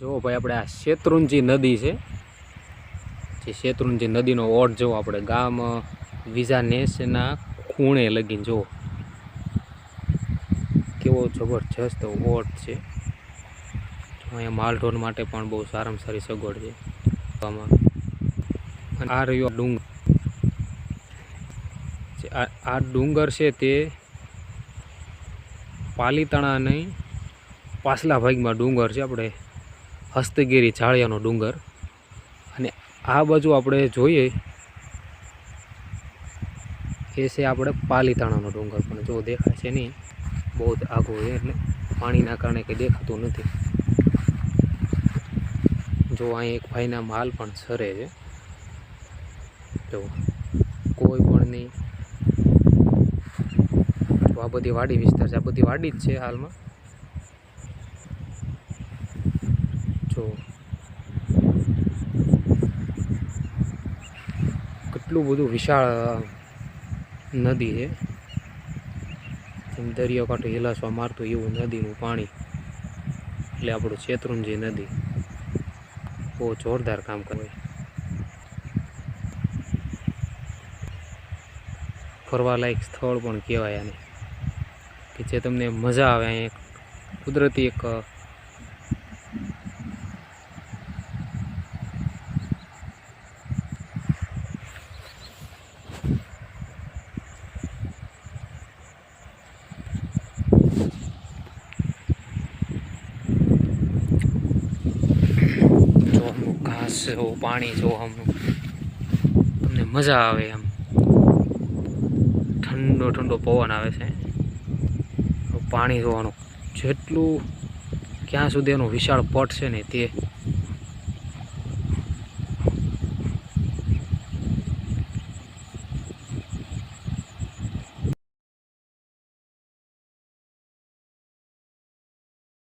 જો ભાઈ, આપણે આ શેત્રુંજી નદી છે. જે શેત્રુંજી નદીનો ઓટ જુઓ આપણે, ગામ વિઝાનેસના ખૂણે લગીને, જુઓ. કેવો જબરજસ્ત ઓટ છે. અહીંયા માલઢોર માટે પણ બહુ સારામાં સારી સગવડ છે. આ રહ્યો ડુંગર. આ ડુંગર છે તે પાલીતાણાની પાછલા ભાગમાં ડુંગર છે આપણે. હસ્તગીરી ચાળિયાનો ડુંગર. અને આ બાજુ આપણે જોઈએ, એ છે આપણે પાલીતાણાનો ડુંગર. પણ જો દેખાય છે નહીં, બહુ જ આઘો છે એટલે પાણીના કારણે કંઈ દેખાતું નથી. જો અહીં એક ભાઈના માલ પણ સરે છે. જો, કોઈ પણ નહીં. આ બધી વાડી વિસ્તાર છે. આ બધી વાડી જ છે હાલમાં. કેટલું બધું વિશાળ નદી છે. જેમ દરિયો કાંઠે હિલાસવા મારતું એવું નદીનું પાણી. એટલે આપણું શેત્રુંજી નદી. બહુ જોરદાર કામ કરે. ફરવાલાયક સ્થળ પણ કહેવાય આને. કે જે તમને મજા આવે, અહીંયા કુદરતી એક અ, જો જો પાણી જો આમ તમને મજા આવે એમ. ઠંડો ઠંડો પવન આવે છે. પાણી જોવાનું. જેટલું ક્યાં સુધી એનું વિશાળ પટ છે ને તે